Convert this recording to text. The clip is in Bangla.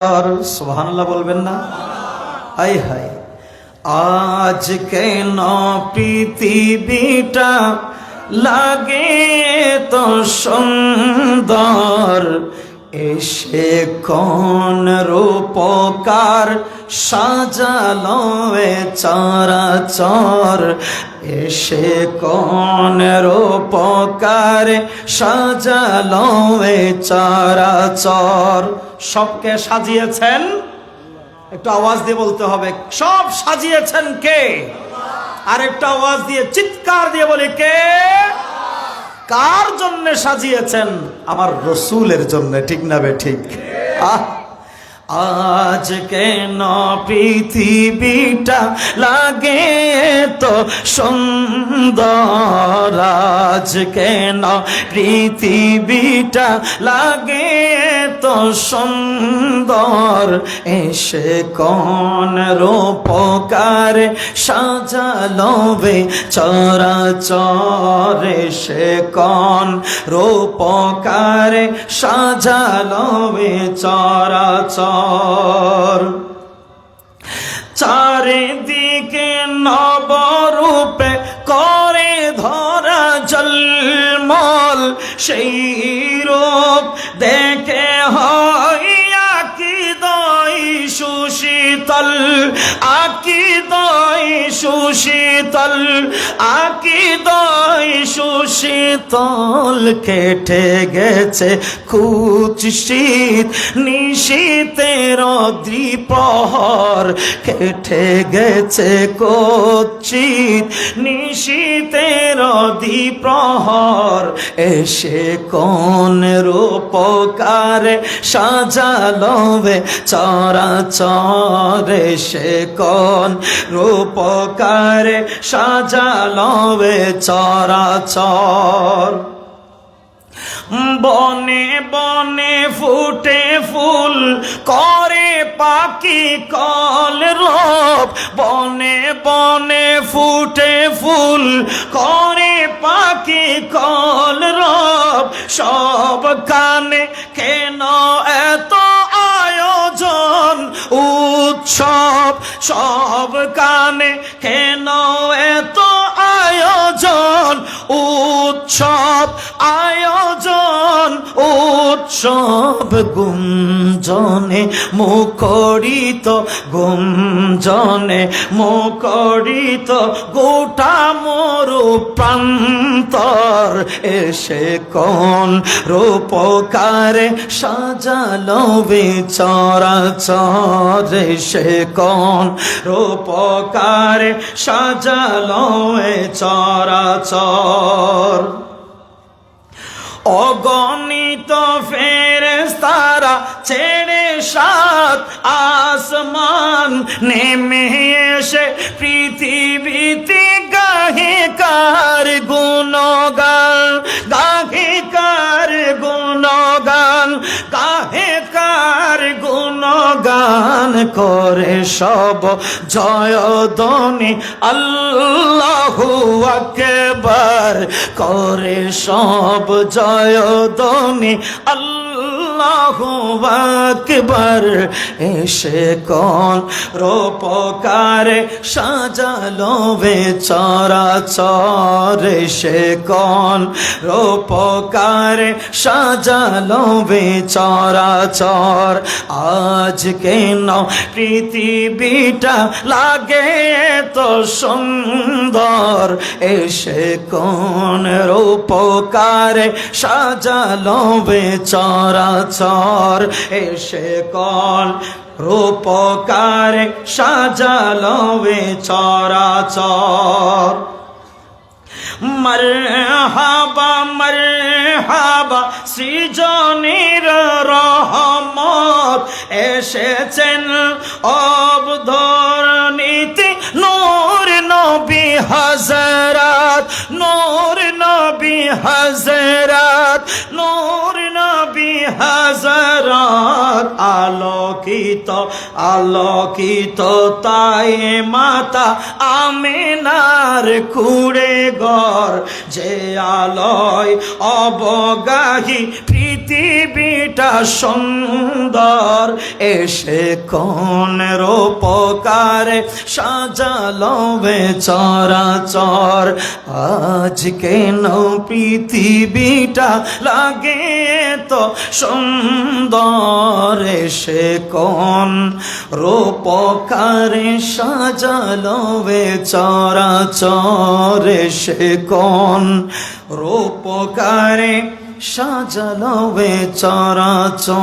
আর বলবেন না? হাই হাই আজ কেন পৃথিবীটা লাগে তো সুন্দর? এসে কোন রূপকার সাজালো এ চরাচর? এসে কোন রূপকার সাজালো এ চরাচর? সবকে সাজিয়েছেন। একটু আওয়াজ দিয়ে বলতে হবে, সব সাজিয়েছেন কে? আর একটা আওয়াজ দিয়ে, চিৎকার দিয়ে বলি, কে? কার জন্য সাজিয়েছেন? আমার রসুলের জন্য, ঠিক না বে, ঠিক? আহ! আজ কেন পৃথিবীটা লাগে তো সুন্দর? আজ কেন পৃথিবীটা লাগে তো সুন্দর? এসে কোন রূপকার সাজালো বে চরাচর? এসে কোন রূপকার সাজালো বে চরাচর চারিদিকে নবরূপে করে ধরা জলমল সেই রূপ দেখে আকি দই সুশীতল আকি দই সুশীতল কেটে গেছে কুচ শীত। নিশীতের দ্বিপহর কেটে গেছে কচিত নিশীতের দ্বিপ্রহর এসে কোন রূপকার সাজালো বে চরাচর এসে কোন রূপকার সাজালো বে চরাচর। বনে বনে ফুটে ফুল করে পাখি কল রব বনে বনে ফুটে ফুল করে পাখি কল রব সব কানে কেন সব কানে কেন এত আয়োজন? উৎসব উৎসব গুঞ্জনে মুখরিত গুঞ্জনে মুখরিত গোটা মরু প্রান্তর এসে কোন রূপকারে সাজালো বিচরাচর এসে কোন রূপকারে সাজালো এ চরাচর অগণিত সাত আসমান নেমে এসে পৃথিবীতে গাহে কার গুণগান? গাহে কার গুণগান? গাহে কার গুণগান করে সব জয়দনি আল্লাহু আকবার করে সব জয়দনি আল্লাহু আকবার। এসে কোন রূপকারে সাজালো বে চরাচর। এসে কোন রূপকারে সাজালো বে চরাচর। আজ কেন পৃথিবীটা লাগে তো সুন্দর? এসে কোন রূপকারে সাজালো বে চরাচর এসে কোন রূপকারে সাজালো বে চরাচর। মরহাবা মরহাবা, সৃজনের রহমত এসেছেন অবধর নীতি নূর নবী হজরত নূর নবী হজরত নূর হাজারাত আলোকিত আলোকিত তাই মাতা আমিনার কুড়ে ঘর। যে আলোয় অবগাহী পৃথিবীটা সুন্দর, এসে কোন রূপকারে সাজালো চরাচর। আজ কেন পৃথিবীটা লাগে তো সুন্দর সে কোন রূপকারে সাজালো বে চরাচর সে কোন রূপকারে সাজালো বে চরাচর